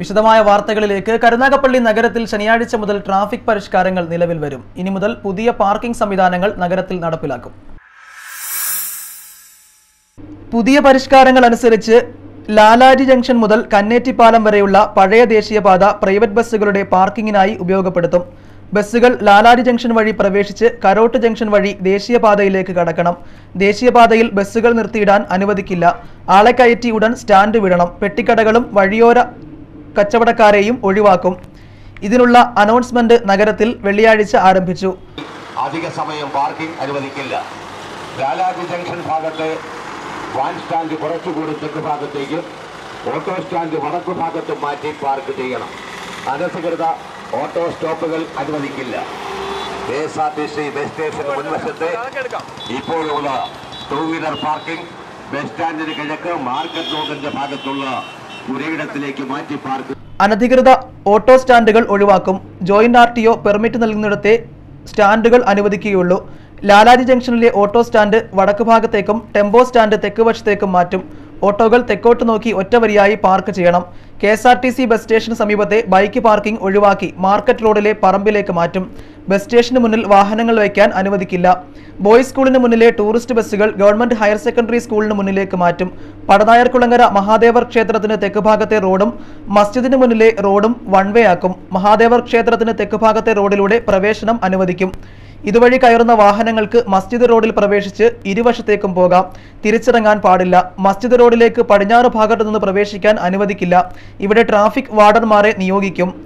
വിശദമായ വാർത്തകളിലേക്ക് കരുനാഗപ്പള്ളി നഗരത്തിൽ ശനിയാഴ്ച മുതൽ ട്രാഫിക് പരിഷ്കാരങ്ങൾ നിലവിൽ വരും. ഇനി മുതൽ പുതിയ പാർക്കിംഗ് സംവിധാനങ്ങൾ നഗരത്തിൽ നടപ്പിലാക്കും. പുതിയ പരിഷ്കാരങ്ങൾ അനുസരിച്ച് ലാലാരി ജംഗ്ഷൻ മുതൽ കന്നേറ്റിപ്പാലം വരെയുള്ള പഴയ ദേശീയപാത പ്രൈവറ്റ് ബസ്സുകളുടെ പാർക്കിങ്ങിനായി ഉപയോഗപ്പെടുത്തും. ബസ്സുകൾ ലാലാരി ജംഗ്ഷൻ വഴി പ്രവേശിച്ച് കരോട്ട് ജംഗ്ഷൻ വഴി ദേശീയപാതയിലേക്ക് കടക്കണം. ദേശീയപാതയിൽ ബസ്സുകൾ നിർത്തിയിടാൻ അനുവദിക്കില്ല. ആളെ കയറ്റി ഉടൻ സ്റ്റാൻഡ് വിടണം. പെട്ടിക്കടകളും വഴിയോര കച്ചവടക്കാരെയും ഒഴിവാക്കും. ഇതിനുള്ള അനൗൺസ്മെന്റ് നഗരത്തിൽ വെള്ളിയാഴ്ച ആരംഭിച്ചു. അധിക സമയം പാർക്കിംഗ് അനുവദിക്കില്ല. ലാലാജി ജംഗ്ഷൻ ഭാഗത്തെ വാൻ സ്റ്റാൻഡ് കുറച്ചുകൂടി തെക്ക് ഭാഗത്തേക്കും ഓട്ടോ സ്റ്റാൻഡ് വടക്കു ഭാഗത്തും മാറ്റി പാർക്ക് ചെയ്യണം. അനധികൃത ഓട്ടോ സ്റ്റോപ്പുകൾ അനുവദിക്കില്ല. K S R T C bus station മുൻവശത്തെ ഇപ്പോഴുള്ള ടൂ വീലർ പാർക്കിംഗ് ബസ് സ്റ്റാൻഡിന് കിഴക്ക് മാർക്കറ്റ് റോഡിന്റെ ഭാഗത്തുള്ള പുരയിടത്തിലേക്ക് മാറ്റി പാർക്ക്. അനധികൃത ഓട്ടോ സ്റ്റാൻഡുകൾ ഒഴിവാക്കും. Joint R T O permit നൽകുന്നിടത്തെ സ്റ്റാൻഡുകൾ അനുവദിക്കുകയുള്ളൂ. ലാലാജി ജംഗ്ഷനിലെ ഓട്ടോ സ്റ്റാൻഡ് വടക്ക് ഭാഗത്തേക്കും ടെമ്പോ സ്റ്റാൻഡ് തെക്ക് വശത്തേക്കും മാറ്റും. ഓട്ടോകൾ തെക്കോട്ട് നോക്കി ഒറ്റവരിയായി പാർക്ക് ചെയ്യണം. K S R T C bus സ്റ്റേഷന് സമീപത്തെ ബൈക്ക് പാർക്കിംഗ് ഒഴിവാക്കി മാർക്കറ്റ് റോഡിലെ പറമ്പിലേക്ക് മാറ്റും. ബസ് സ്റ്റേഷന് മുന്നിൽ വാഹനങ്ങൾ വയ്ക്കാൻ അനുവദിക്കില്ല. ബോയ്സ് സ്കൂളിന് മുന്നിലെ ടൂറിസ്റ്റ് ബസ്സുകൾ ഗവൺമെന്റ് ഹയർ സെക്കൻഡറി സ്കൂളിന് മുന്നിലേക്ക് മാറ്റും. പടനായർകുളങ്ങര മഹാദേവർ ക്ഷേത്രത്തിന് തെക്ക് ഭാഗത്തെ റോഡും മസ്ജിദിന് മുന്നിലെ റോഡും വൺ വേ ആക്കും. മഹാദേവർ ക്ഷേത്രത്തിന് തെക്ക് ഭാഗത്തെ റോഡിലൂടെ പ്രവേശനം അനുവദിക്കും. ഇതുവഴി കയറുന്ന വാഹനങ്ങൾക്ക് മസ്ജിദ് റോഡിൽ പ്രവേശിച്ച് ഇരുവശത്തേക്കും പോകാം. തിരിച്ചിറങ്ങാൻ പാടില്ല. മസ്ജിദ് റോഡിലേക്ക് പടിഞ്ഞാറ് ഭാഗത്തു നിന്ന് പ്രവേശിക്കാൻ അനുവദിക്കില്ല. ഇവിടെ ട്രാഫിക് വാർഡന്മാരെ നിയോഗിക്കും.